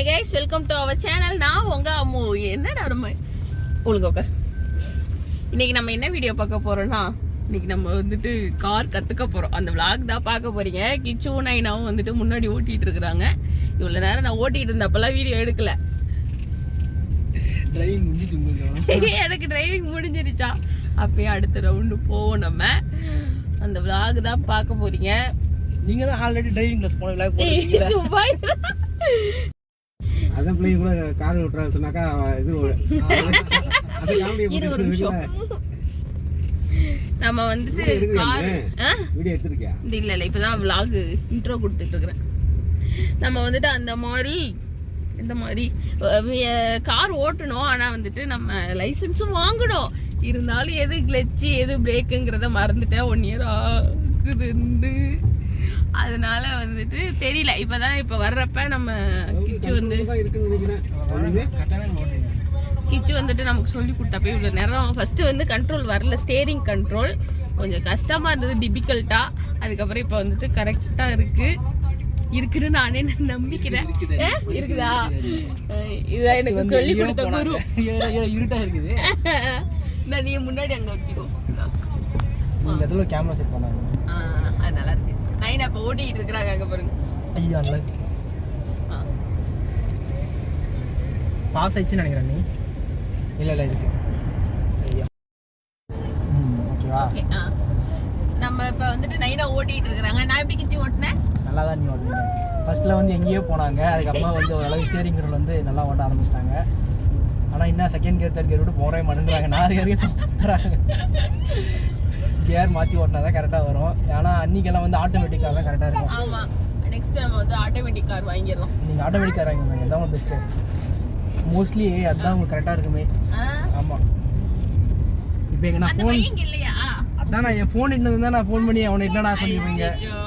Hi guys welcome to our channel நான் உங்க அம்மு. என்னடா நம்ம? ஒழுங்க இன்னைக்கு நம்ம என்ன வீடியோ பார்க்க போறோம்னா இன்னைக்கு நம்ம வந்துட்டு கார் கத்துக்க போறோம். அந்த vlog தான் பார்க்க போறீங்க. கிச்சு நைனாவும் வந்துட்டு முன்னாடி ஓட்டிட்டு இருக்கிறாங்க. இவ்வளவு நேரம் நான் ஓட்டிட்டு இருந்தப்பெல்லாம் வீடியோ எடுக்கல. டிரைவிங் உங்களுக்கு? எனக்கு டிரைவிங் முடிஞ்சிருச்சா? அப்பயே அடுத்த ரவுண்டு போவோம் நம்ம. அந்த vlog தான் பார்க்க போறீங்க. நீங்க தான் ஆல்ரெடி டிரைவிங் கிளாஸ் போன சும்மா அதான் பிள்ளைங்க கூட கார் விட்டுற சொன்னாக்கா இது ஒரு- அது காமெடி நிமிஷம். நம்ம வந்துட்டு கார் வீடியோ எடுத்திருக்கியா? இல்ல இல்ல இப்பதான் vlog இன்ட்ரோ கொடுத்துட்டு இருக்கிறேன். நம்ம வந்துட்டு அந்த மாதிரி இந்த மாதிரி கார் ஓட்டணும். ஆனா வந்துட்டு நம்ம லைசன்ஸும் வாங்கணும். இருந்தாலும் எது கிளச்சு எது பிரேக்குங்கிறத மறந்துட்டேன். ஒன் இயர் ஆகுதுண்டு. அதனால வந்துட்டு தெரியல. இப்பதான் இப்ப வர்றப்ப நம்ம கிச்சு வந்து கிச்சு வந்துட்டு நமக்கு சொல்லி கொடுத்தப்ப இவ்வளோ நேரம். ஃபர்ஸ்ட் வந்து கண்ட்ரோல் வரல. ஸ்டேரிங் கண்ட்ரோல் கொஞ்சம் கஷ்டமா இருந்தது டிபிகல்ட்டா அதுக்கப்புறம் இப்போ வந்துட்டு கரெக்டா இருக்கு. இருக்குன்னு நானே நம்பிக்கிறேன். இருக்குதா. இதான் எனக்கு சொல்லி கொடுத்த குரு. இருட்டா இருக்குது. நான் நீ முன்னாடி அங்க வச்சுக்கோ. இந்த இடத்துல கேமரா செட் பண்ணாங்க. ஆ, அது நல்லா இருக்கு. நைனா இப்போ ஓட்டிட்டு இருக்கிறாங்க அங்க பாருங்க. ஐயா நல்லா இருக்கு ஆ. பாஸ் ஆயிடுச்சுன்னு நினைக்கிறேன் நீ. இல்ல இல்ல இருக்கு ஐயா. ம் ஓகேவா ஓகே ஆ. நம்ம இப்போ வந்துட்டு நைனா ஓட்டிட்டு இருக்கிறாங்க. நான் எப்படி கிச்சு ஓட்டினேன்? நல்லா தான் நீ ஓட்டுனீங்க. ஃபர்ஸ்ட்ல வந்து எங்கேயோ போனாங்க. அதுக்கப்புறமா வந்து ஓரளவு ஸ்டேரிங் கண்ட்ரோல் வந்து நல்லா ஓட்ட ஆரம்பிச்சிட்டாங்க. ஆனா இன்னும் செகண்ட் கியர் தேர்ட் கியர் விட்டு போறவே மாட்டேங்கிறாங்க நாலு கியர் மாத்தி ஓட்டினா தான் கரெக்டாக வரும். ஏன்னா அன்னைக்கெல்லாம் வந்து ஆட்டோமேட்டிக்காக தான் கரெக்டாக இருக்கும். ஆமா. நெக்ஸ்ட் நம்ம வந்து ஆட்டோமேட்டிக் கார் வாங்கிடலாம். நீங்கள் ஆட்டோமேட்டிக் கார் அதான் உங்களுக்கு பெஸ்ட்டு மோஸ்ட்லி அதுதான் உங்களுக்கு கரெக்டாக இருக்குமே. ஆ? ஆமாம் இப்போ எங்க நான் ஃபோன் அதான் நான் என் ஃபோன் இட்டு தான் நான் ஃபோன் பண்ணி அவனை என்ன நான் சொல்லிருப்பீங்க ஐயோ.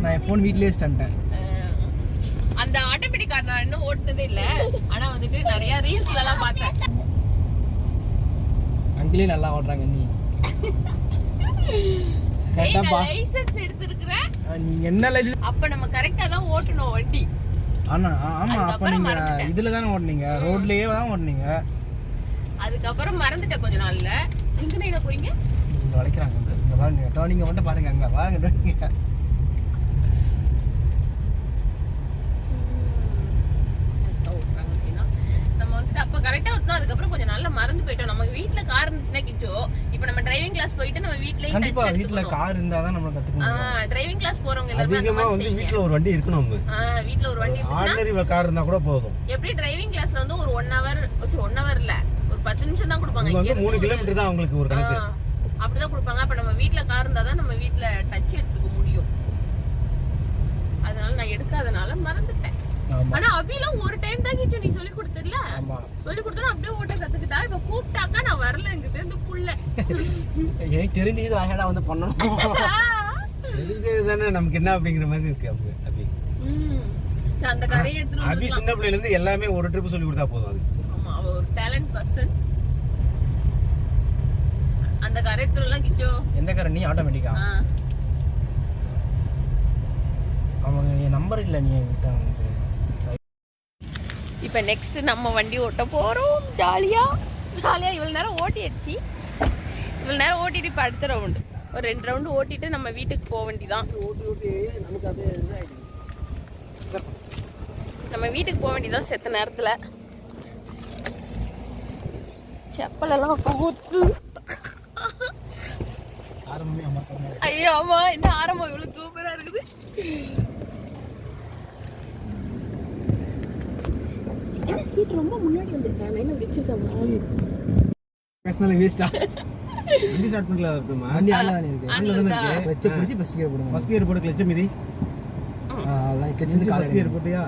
நான் என் ஃபோன் வீட்லேயே வச்சுட்டேன் அந்த ஆட்டோமேட்டிக் கார் நான் இன்னும் ஓட்டுனதே இல்ல. ஆனா வந்துட்டு நிறைய ரீல்ஸ்ல எல்லாம் பார்த்தேன். அங்கிலே நல்லா ஓடுறாங்க நீ. கரெக்டாக பா. லைசென்ஸ் எடுத்திருக்கிறேன். நீங்கள் என்ன லைசன்ஸ் அப்ப நம்ம கரெக்டா தான் ஓட்டணும் வண்டி. ஆனா ஆ- ஆமா அப்போ நீங்கள். இதில் தானே ஓட்டுனீங்க ரோட்லேயே தான் ஓட்டுனீங்க அதுக்கப்புறம் மறந்துட்டேன் கொஞ்ச நாள்ல. எங்க போறீங்க இங்கே வளைக்கிறாங்க இங்கே பாருங்க டர்னிங்கை மட்டும் பாருங்க அங்கே பாருங்க டர்னிங்க கரெக்டா ஓட்டுறாங்க அப்படின்னா. நம்ம வந்துட்டு அப்ப கரெக்டா ஓட்டணும் அதுக்கப்புறம் கொஞ்சம் நாள்ல மறந்து போயிட்டோம். நமக்கு வீட்ல கார் இருந்துச்சுன்னா கிச்சோ. இப்ப நம்ம டிரைவிங் கிளாஸ் போயிட்டு நம்ம வீட்லயே கண்டிப்பா டச் வீட்டில் கார் இருந்தால் தான் நம்ம முடியும் டிரைவிங் கிளாஸ் போறவங்க எல்லாரும் அந்த அதிகமா மாதிரி வந்து செய்யுங்க. வீட்டுல ஒரு வண்டி இருக்கணும் நம்ம ஆ, வீட்ல ஒரு வண்டி இருந்துச்சுன்னா ஆர்டினரி கார் இருந்தா கூட போதும். எப்படி டிரைவிங் கிளாஸ்ல வந்து ஒரு ஒன் ஹவர் ஒன் ஹவர் இல்ல. ஒரு பத்து நிமிஷம் தான் கொடுப்பாங்க. இங்க வந்து மூணு இருந்து கிலோமீட்டர் தான் அவங்களுக்கு ஒரு கணக்கு. ஆ, அப்படிதான் கொடுப்பாங்க. அப்ப நம்ம வீட்ல கார் இருந்தா தான் நம்ம வீட்ல டச் எடுத்துக்க முடியும். அதனால நான் எடுக்காதனால மறந்துட்டேன். ஆனா அபிலாம் ஒரு டைம் தான் கிச்சு நீ சொல்லி கொடுத்தல சொல்லி கொடுத்தா அப்படியே ஓட்ட கத்துக்கிட்டா இப்ப கூப்பிட்டாக்கா நான் வரலங்குது இந்த புள்ள. எனக்கு தெரிஞ்சு இது வாங்கடா வந்து பண்ணணும். தெரிஞ்சது தானே நமக்கு என்ன அப்படிங்கிற மாதிரி இருக்கு அபி அந்த கரையை எடுத்துட்டு அபி. சின்ன பிள்ளைல இருந்து எல்லாமே ஒரு ட்ரிப் சொல்லி கொடுத்தா போதும் அது. ஆமா அவ ஒரு டேலண்ட் பர்சன் அந்த கரை எடுத்துட்டு எல்லாம் கிச்சோ. எந்த கார் நீ ஆட்டோமேட்டிக்கா. அவங்க நம்பர் இல்லை நீ என்கிட்ட. இப்ப நெக்ஸ்ட் நம்ம வண்டி ஓட்ட போறோம். ஜாலியா. ஜாலியா இவ்வளவு நேரம் ஓட்டிடுச்சு இவ்வளவு நேரம் ஓட்டிட்டு இப்ப அடுத்த ரவுண்டு ஒரு ரெண்டு ரவுண்டு ஓட்டிட்டு நம்ம வீட்டுக்கு போக இதாகிடுது நம்ம வீட்டுக்கு போக வேண்டியதான் செத்த நேரத்துல. செப்பலெல்லாம் போத்து ஐயோ ஆமா என்ன ஆரம்பம்? இவ்வளவு சூப்பரா இருக்குது. சீட் ரொம்ப முன்னாடி வந்திருக்காங்க என்ன வச்சிருக்காங்க பேசினாலும் வேஸ்டா வண்டி ஸ்டார்ட் பண்ணல இருக்குமா? வண்டி ஆன்ல தானே இருக்கு. ஆன்ல தானே இருக்கா? இருக்கு. வச்சு பிடிச்சி பஸ் கியர் போடுங்க. ஃபர்ஸ்ட் கியர் போட்டு கிளச் மிதி. ஆ, அதான் கால் கியர் போட்டியா?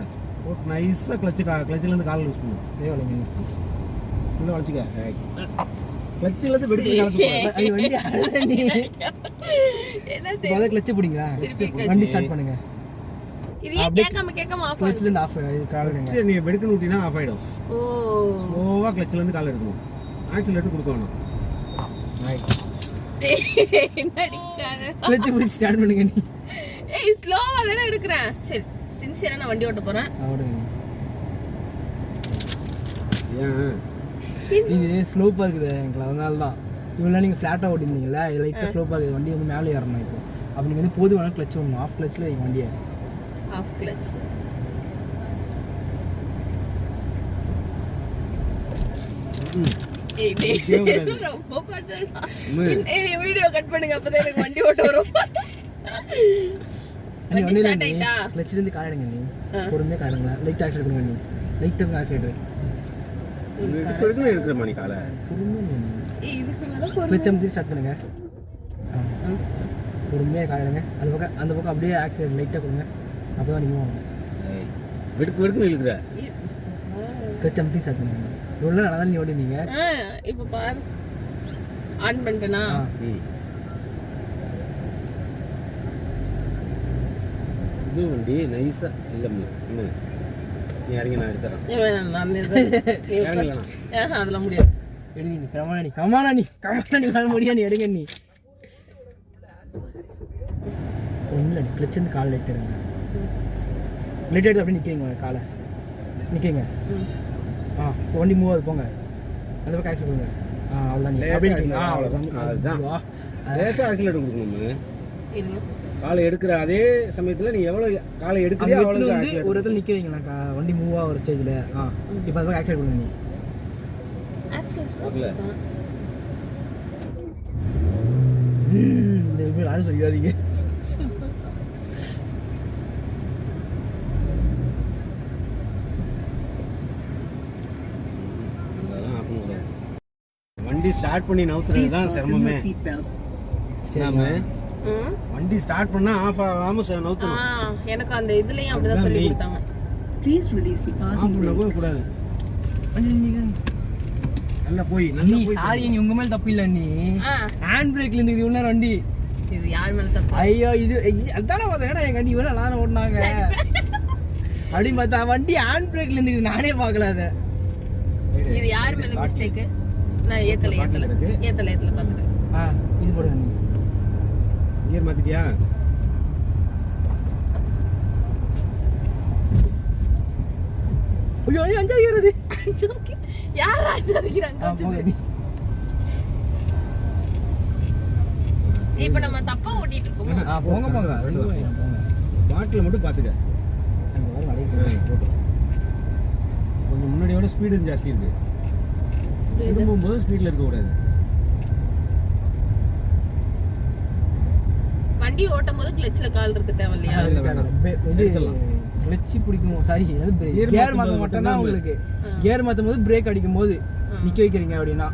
போட்டு நைஸா கிளச் கிளச்சில இருந்து கால் லூஸ் பண்ணு. தேவலைங்க உள்ள வளைச்சுக்க. இருந்து வெடிக்க காலத்து ஐயோ வண்டி அழுத நீ என்ன முதல்ல கிளச்சு பிடிங்களா. வண்டி ஸ்டார்ட் பண்ணுங்க. இது ஏன் அப்படியே- கேட்காம கேட்காம ஆஃப் இருந்து ஆஃப் காலுங்க சரி நீ வெடுக்கணும் விட்டினா ஆஃப் ஆயிடும். ஓ. ஸ்லோவா கிளச்சில இருந்து கால் எடுக்கணும். ஆக்சிலேட்டர் கொடுக்க வேணும். என்னடி காணு? கிளச்சு பிடிச்சி ஸ்டார்ட் பண்ணுங்க நீ. ஏய் ஸ்லோவா தானே எடுக்கிறேன். சரி சின்சியரா நான் வண்டி ஓட்ட போறேன். அவடுங்க ஏன்? இது இருக்குது எனக்கு அதனால தான் இவ்வளோ நீங்கள் ஃப்ளாட்டாக ஓட்டிருந்தீங்களா லைட்டாக ஸ்லோப்பாக இருக்குது. வண்டி வந்து மேலே ஏறணும் இப்போ. அப்போ நீங்கள் வந்து போதுமான கிளச் விடணும் ஆஃப் கிளச்சில் எங்கள் வண்டியை. ஆஃப் கிளச் ரொம்ப. வீடியோ கட் பண்ணுங்க அப்பதான் எனக்கு வண்டி ஓட்ட வரும். வண்டி ஸ்டார்ட் ஆயிட்டா? நீ ஆ. பொறுமையாக காயிடுங்க லைட் கொடுங்க நீ எடுக்கிற மணி காலை. ஏய், இதுக்கு மேல. கிளச் அமைச்சு ஸ்டார்ட் பண்ணுங்க. பொறுமையாக காயிடுங்க அந்த பக்கம் அந்த பக்கம் அப்படியே ஆக்சிடென்ட் லைட்டாக கொடுங்க. தான் நீங்கள் வெடுக்கு வெடுக்குன்னு இழுக்கிற. ஸ்டார்ட் பண்ணுங்க. இவ்வளோ நல்லா தான் நீ ஓடிருந்தீங்க ஆ, இப்ப பாரு. ஆன் பண்ணிட்டேனா? இது வண்டி நைஸா இல்லை என்ன நீ இறங்கி நான் எடுத்துறேன். நான் ஆஹா, அதெல்லாம் முடியாது. எடுங்க நீ கமானா நீ கமானா நீ கால் முடியா நீ எடுங்க நீ. ஒன்றும் இல்லை கிளச் வந்து கால் எடுங்க லைட் எடுத்து அப்படியே நிற்கிறீங்க காலை நிற்கிறீங்க. ஆ வண்டி மூவ் ஆகுது போங்க. அந்த பக்கம் ஆக்சிடென்ட் போங்க ஆ அவ்வளோதான் அப்படியே நிற்கிறீங்க ஆ. அவ்வளோதான். லேசாக ஆக்சிலேட் கொடுக்கணும்? காலை எடுக்கிற அதே சமயத்துல நீ எவ்வளவு காலை எடுக்கிறியோ அவ்வளவு வந்து ஒரு இடத்துல நிற்க வைங்களா வண்டி மூவ் ஆகிற ஸ்டேஜில் ஆ இப்போ அந்த பக்கம் ஆக்சிடென்ட் பண்ணுங்க நீ. ஆக்சிடென்ட் யாரும் சொல்லிடாதீங்க அதெல்லாம் ஆஃப் பண்ணக்கூடாது வண்டி ஸ்டார்ட் பண்ணி நவுத்துறது தான் சிரமமே. நாம வண்டி ஸ்டார்ட் பண்ணா ஆஃப் ஆகாம நவுத்தணும் எனக்கு அந்த இதுலயும் அப்படிதான் சொல்லி கொடுத்தாங்க. ஆஃப் பண்ணவே கூடாது. நல்லா போய் நீ நல்லா போய் சாரி நீ உங்க மேல தப்பு இல்ல நீ ஹேண்ட் பிரேக்ல இருந்து இவ்வளவு நேரம் வண்டி. இது யார் மேல தப்பு? ஐயோ இது அதானே பார்த்தேன். என் வண்டி இவ்வளவு நல்லா ஓடினாங்க அப்படின்னு பார்த்தா வண்டி ஹேண்ட் பிரேக்ல இருந்து நானே பார்க்கல அதை. இது யார் மேல மிஸ்டேக் நான் ஏத்தல ஏத்தல. ஏத்தல ஏத்தல பாத்துட்டேன் ஆ இது போடுங்க கியர் மாத்திட்டியா? ஐயோ நீ அஞ்சாவது ஏறது. ஜோக்கி யார் அடிக்கிறாங்க? ஆ, போங்க நீ. இப்ப நம்ம தப்பா ஓட்டிட்டு இருக்கோம். ஆ போங்க போங்க. ரெண்டு போங்க, பாட்டில் மட்டும் பாத்துக்க. போட்டு. கொஞ்சம் முன்னாடியோட ஸ்பீடு ஜாஸ்தி திரும்பும்போது ஸ்பீட்ல இருக்க. கூடாது. வண்டி ஓட்டும் போது கிளச்ல கால் இருக்கு இது எடுத்துடலாம். கிளச்சி பிடிக்கும்? சாரி கியர் போது மட்டும் தான் உங்களுக்கு. ஆ. கியர் மாத்தும் போது பிரேக் அடிக்கும் போது ஆ. நிக்க வைக்கிறீங்க அப்படின்னா.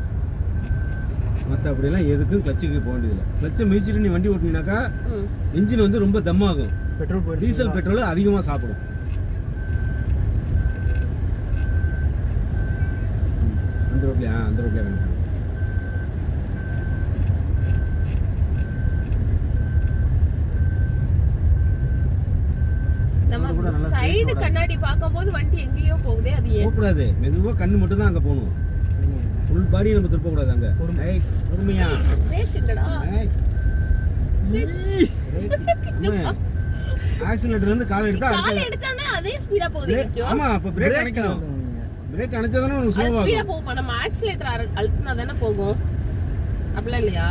மற்ற அப்படியெல்லாம் எதுக்கும் கிளச்சுக்கு போக வேண்டியதில்லை. கிளச்சை மிதிச்சிட்டு நீ வண்டி ஓட்டினாக்கா. இன்ஜின் வந்து ரொம்ப தம்மாகும். பெட்ரோல் டீசல் பெட்ரோல் அதிகமாக சாப்பிடும் அந்த ரோட்லையா அந்த ரோட்லையா வேணும் சைடு கண்ணாடி பார்க்கும்போது வண்டி எங்கேயோ போகுதே அது ஏன்? போகக்கூடாது. மெதுவாக கண்ணு மட்டும் தான் அங்கே போகணும். ஃபுல் பாடி நம்ம திருப்பக்கூடாது அங்கே. பொறுமை. ஏய் பொறுமையா. ஆக்சிலேட்டர் வந்து கால் எடுத்தா கால் எடுத்தானே அதே ஸ்பீடா போகுது ஆமா அப்ப பிரேக் அணைக்கணும். பிரேக் அணைச்சா தானே உனக்கு அது ஸ்பீடா போகுமா? நம்ம ஆக்சிலேட்டர் அழுத்தினா தானே போகும். அப்படிலாம் இல்லையா?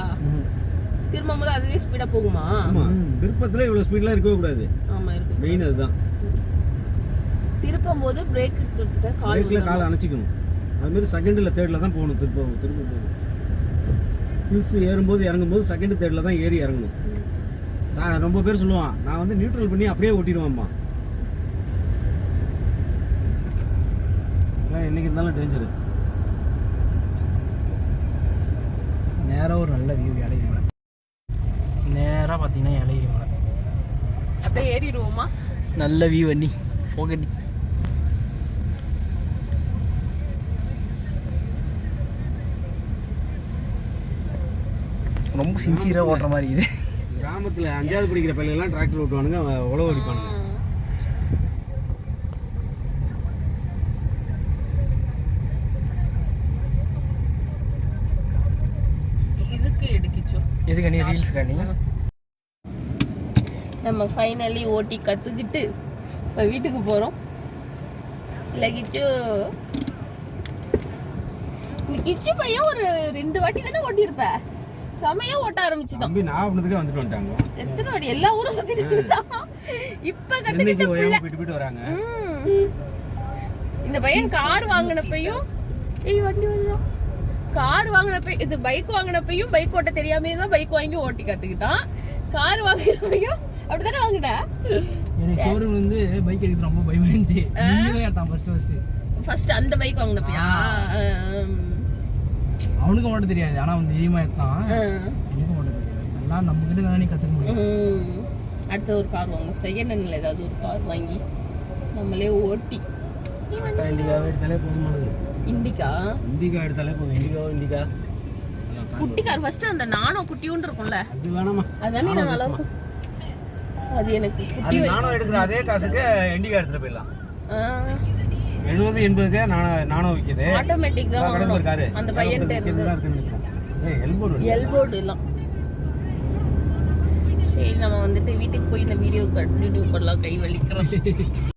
திரும்பும் போது அதுவே ஸ்பீடா போகுமா? ஆமா. திருப்பத்துல இவ்வளவு ஸ்பீட்லாம் இருக்கவே கூடாது. ஆமா இருக்கு மெயின் அதுதான். திருப்பும் போது பிரேக்கு கிட்ட கால் பிரேக்ல கால். அணைச்சிக்கணும். அது மாதிரி செகண்ட்ல தேர்ட்ல தான் போகணும் திருப்ப திருப்ப போகணும் ஹில்ஸ் ஏறும்போது இறங்கும்போது செகண்ட் தேர்ட்ல தான் ஏறி இறங்கணும். நான் ரொம்ப பேர் சொல்லுவான் நான் வந்து நியூட்ரல் பண்ணி அப்படியே ஓட்டிடுவேன்மா. அதான் என்னைக்கு இருந்தாலும் டேஞ்சரு நேரா ஒரு நல்ல வியூ இலையிரி மலை. நேரா பார்த்தீங்கன்னா இலையிரி மலை. அப்படியே ஏறிடுவோமா? நல்ல வியூ வண்டி போக நீ ரொம்ப சின்சியராக ஓட்டுற மாதிரி இது. கிராமத்துல அஞ்சாவது படிக்கிற பள்ளியெல்லாம் டிராக்டர் ஓட்டுவானுங்க உழவு அடிப்பானுங்க நம்ம ஃபைனலி ஓட்டி கத்துக்கிட்டு இப்போ வீட்டுக்கு போறோம். லகிச்சோ. இந்த கிச்சு பையன் ஒரு ரெண்டு வாட்டி தானே ஓட்டியிருப்ப? செமையா ஓட்ட ஆரம்பிச்சுட்டான் தம்பி நான் வந்துட்டு வந்துட்டாங்க. எத்தனை வாட்டி? எல்லா ஊரும் சுத்திட்டு. இப்ப கத்துக்கிட்ட பிள்ளை. போயிட்டு போயிட்டு வராங்க. இந்த பையன் கார் வாங்கினப்பையும் ஏய் வண்டி வந்துடும் கார் வாங்கினப்ப இது பைக் வாங்கினப்பையும் பைக் ஓட்ட தெரியாமே தான் பைக் வாங்கி ஓட்டி கத்துக்கிட்டான். கார் வாங்கினப்பையும் அப்படித்தானே வாங்கின? எனக்கு ஷோரூம் வந்து பைக் எடுக்கிறது ரொம்ப பயமா இருந்துச்சு. எடுத்தான் ஃபர்ஸ்ட் ஃபர்ஸ்ட் ஃபர்ஸ்ட் அந்த பைக் வாங்கினப்பையா? அவனுக்கும் ஓட்ட தெரியாது. ஆனா அவன் தைரியமா எடுத்தான். எனக்கும் ஓட்ட தெரியாது. எல்லாம் நம்ம கிட்ட தானே கத்துக்க முடியும். அடுத்த ஒரு கார் வாங்கணும். செகண்ட் ஹேண்ட்ல ஏதாவது ஒரு கார் வாங்கி நம்மளே ஓட்டி. எடுத்தாலே போதுமானது. இண்டிகா? இண்டிகா எடுத்தாலே போதும் இண்டிகா இண்டிகா. குட்டி கார் ஃபர்ஸ்ட் அந்த நானோ குட்டியூன்னு இருக்கும்ல. அது வேணாமா? அதானே நான் நல்லா இருக்கும் அது எனக்கு குட்டி நானும் எடுக்கிற அதே காசுக்கு இண்டிகா எடுத்துட்டு போயிடலாம். எழுபது எண்பதுக்கு நானோ நானோ விற்கிது ஆட்டோமேட்டிக் தான் காரு வாங்கணும். அந்த இருந்து. எல்போர்டு எல்போர்டு எல்லாம் சரி நம்ம வந்துட்டு வீட்டுக்கு போய் இந்த வீடியோ கண்டினியூ பண்ணலாம். கை வலிக்கிறோம்.